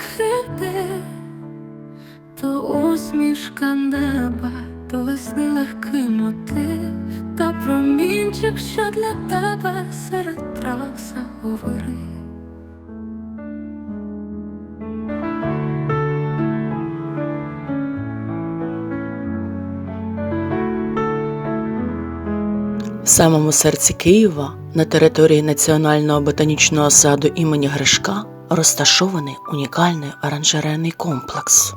закрити, то усмішка неба, то весни легкий мотив, та промінчик, що для тебе серед трав заговорив. В самому серці Києва, на території Національного ботанічного саду імені Гришка, розташований унікальний оранжерейний комплекс.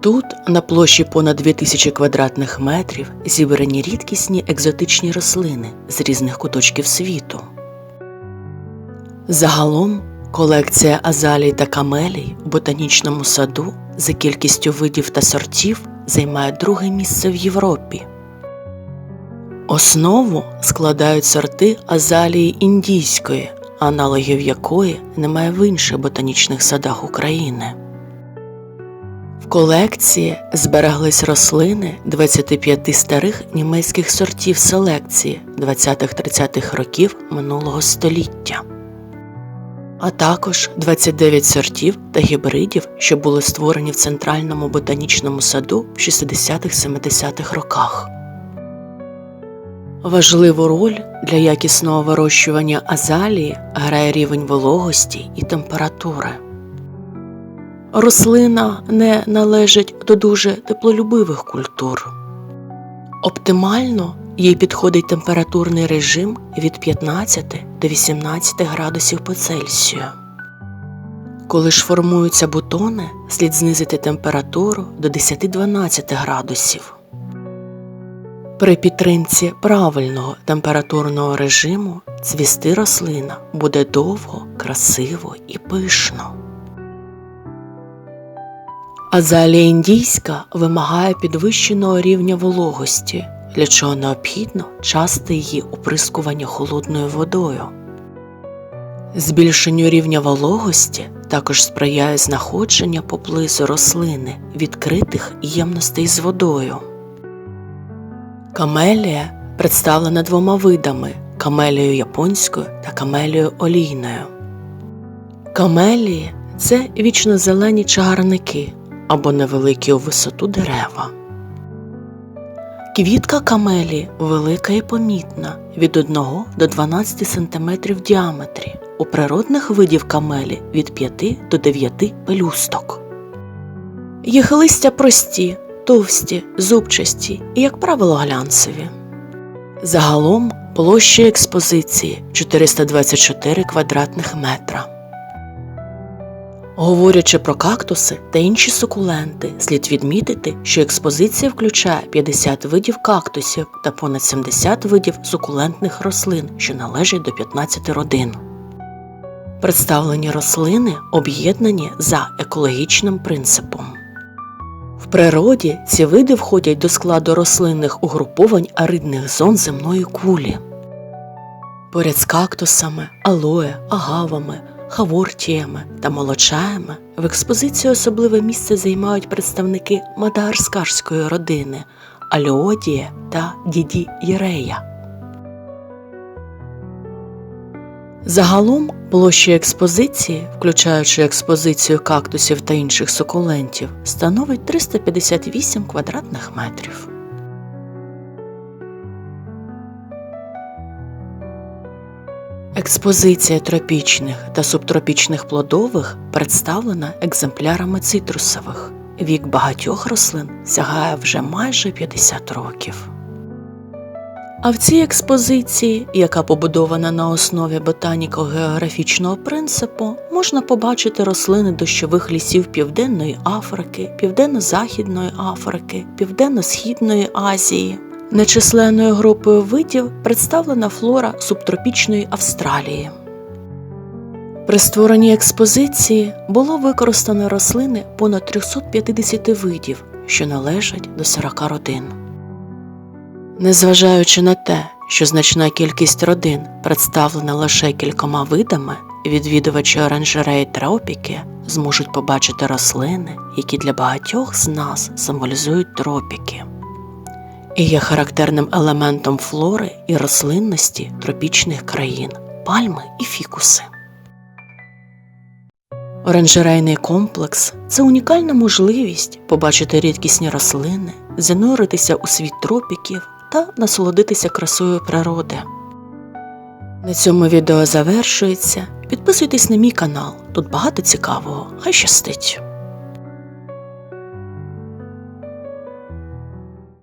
Тут, на площі понад 2000 квадратних метрів, зібрані рідкісні екзотичні рослини з різних куточків світу. Загалом колекція азалій та камелій у ботанічному саду за кількістю видів та сортів займає друге місце в Європі. Основу складають сорти азалії індійської, аналогів якої немає в інших ботанічних садах України. В колекції збереглись рослини 25 старих німецьких сортів селекції 20-30-х років минулого століття, а також 29 сортів та гібридів, що були створені в Центральному ботанічному саду в 60-70-х роках. Важливу роль для якісного вирощування азалії грає рівень вологості і температури. Рослина не належить до дуже теплолюбивих культур. Оптимально їй підходить температурний режим від 15 до 18 градусів по Цельсію. Коли ж формуються бутони, слід знизити температуру до 10-12 градусів. При підтримці правильного температурного режиму цвісти рослина буде довго, красиво і пишно. Азалія індійська вимагає підвищеного рівня вологості, для чого необхідно часте її оприскування холодною водою. Збільшенню рівня вологості також сприяє знаходження поблизу рослини відкритих ємностей з водою. Камелія представлена двома видами камелією японською та камелією олійною. Камелії це вічнозелені чагарники або невеликі у висоту дерева. Квітка камелії велика і помітна від 1 до 12 см в діаметрі. У природних видів камелі від 5 до 9 пелюсток. Їх листя прості, товсті, зубчасті і, як правило, глянцеві. Загалом площа експозиції 424 квадратних метра. Говорячи про кактуси та інші сукуленти, слід відмітити, що експозиція включає 50 видів кактусів та понад 70 видів сукулентних рослин, що належать до 15 родин. Представлені рослини об'єднані за екологічним принципом. В природі ці види входять до складу рослинних угруповань аридних зон земної кулі. Поряд з кактусами, алоє, агавами, хавортіями та молочаями в експозиції особливе місце займають представники мадагарскарської родини Аліодія та Діді Єрея. Загалом площа експозиції, включаючи експозицію кактусів та інших сукулентів, становить 358 квадратних метрів. Експозиція тропічних та субтропічних плодових представлена екземплярами цитрусових. Вік багатьох рослин сягає вже майже 50 років. А в цій експозиції, яка побудована на основі ботаніко-географічного принципу, можна побачити рослини дощових лісів Південної Африки, Південно-Західної Африки, Південно-Східної Азії. Нечисленною групою видів представлена флора субтропічної Австралії. При створенні експозиції було використано рослини понад 350 видів, що належать до 40 родин. Незважаючи на те, що значна кількість родин представлена лише кількома видами, відвідувачі оранжереї тропіки зможуть побачити рослини, які для багатьох з нас символізують тропіки, і є характерним елементом флори і рослинності тропічних країн пальми і фікуси. Оранжерейний комплекс це унікальна можливість побачити рідкісні рослини, зануритися у світ тропіків та насолодитися красою природи. На цьому відео завершується. Підписуйтесь на мій канал, тут багато цікавого. Хай щастить!